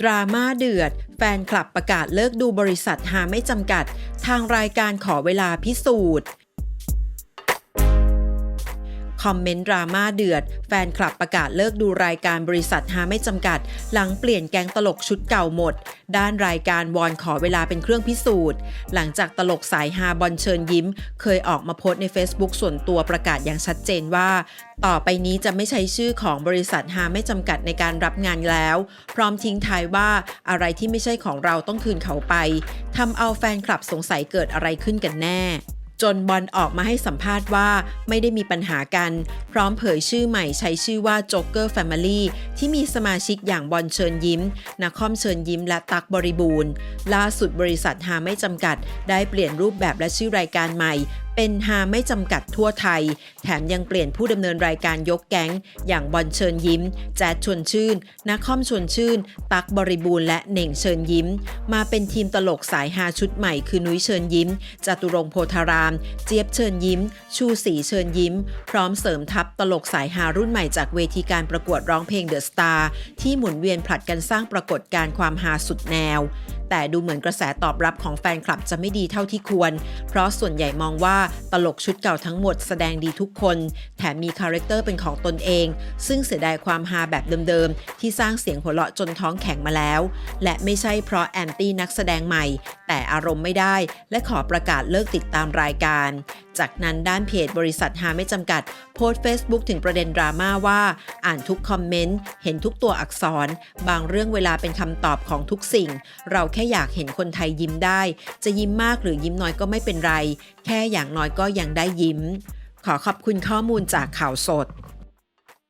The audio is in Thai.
ดราม่าเดือด แฟนคลับประกาศเลิกดูบริษัทหาไม่จำกัด ทางรายการขอเวลาพิสูจน์ คอมเมนต์ดราม่าเดือด แฟนคลับประกาศเลิกดูรายการบริษัทหาไม่จำกัด หลังเปลี่ยนแกงตลกชุดเก่าหมด ด้านรายการวอนขอเวลาเป็นเครื่องพิสูจน์ หลังจากตลกสายฮาบอลเชิญยิ้ม เคยออกมาโพสใน Facebook ส่วนตัวประกาศอย่างชัดเจนว่า ต่อไปนี้จะไม่ใช้ชื่อของบริษัทหาไม่จำกัดในการรับงานแล้ว พร้อมทิ้งท้ายว่าอะไรที่ไม่ใช่ของเราต้องคืนเขาไปทำเอาแฟนคลับสงสัยเกิดอะไรขึ้นกันแน่ จนบอลออกมาให้สัมภาษณ์ว่าไม่ได้มีปัญหากัน พร้อมเผยชื่อใหม่ใช้ชื่อว่า Joker Family ที่มีสมาชิกอย่างบอลเชิญยิ้มนาคอมเชิญยิ้มและตักบริบูรณ์ ล่าสุดบริษัทหาไม่จำกัด ได้เปลี่ยนรูปแบบและชื่อรายการใหม่ เป็นหาไม่จำกัดทั่วไทย แถมยังเปลี่ยนผู้ดำเนินรายการยกแก๊ง อย่างบอลเชิญยิ้ม แจ๊ดชวนชื่นนาคอมชวนชื่น ตักบริบูรณ์และเหน่งเชิญยิ้ม มาเป็นทีมตลกสายฮาชุดใหม่คือนุ้ยเชิญยิ้ม จตุรงโพธาราม เจี๊ยบเชิญยิ้ม ชูศรีเชิญยิ้ม พร้อมเสริมทัพตลกสายฮารุ่นใหม่จากเวทีการประกวดร้องเพลงเดอะสตาร์ที่หมุนเวียนผลัดกันสร้างปรากฏการณ์ความฮาสุดแนว แต่ดูเหมือนกระแสตอบรับของแฟนคลับจะไม่ดีเท่าที่ควร เพราะส่วนใหญ่มองว่าตลกชุดเก่าทั้งหมดแสดงดีทุกคน แถมมีคาแรคเตอร์เป็นของตนเอง ซึ่งเสียดายความฮาแบบเดิมๆ ที่สร้างเสียงหัวเราะจนท้องแข็งมาแล้ว และไม่ใช่เพราะแอนตี้นักแสดงใหม่ แต่อารมณ์ไม่ได้ และขอประกาศเลิกติดตามรายการ จากนั้นด้านเพจบริษัทฮาไม่จำกัด โพสต์ Facebook ถึงประเด็นดราม่าว่า อ่านทุกคอมเมนต์ เห็นทุกตัวอักษร บางเรื่องเวลาเป็นคำตอบของทุกสิ่ง เราแค่อยากเห็นคนไทยยิ้มได้ จะยิ้มมากหรือยิ้มน้อยก็ไม่เป็นไร แค่อย่างน้อยก็ยังได้ยิ้ม ขอขอบคุณข้อมูลจากข่าวสด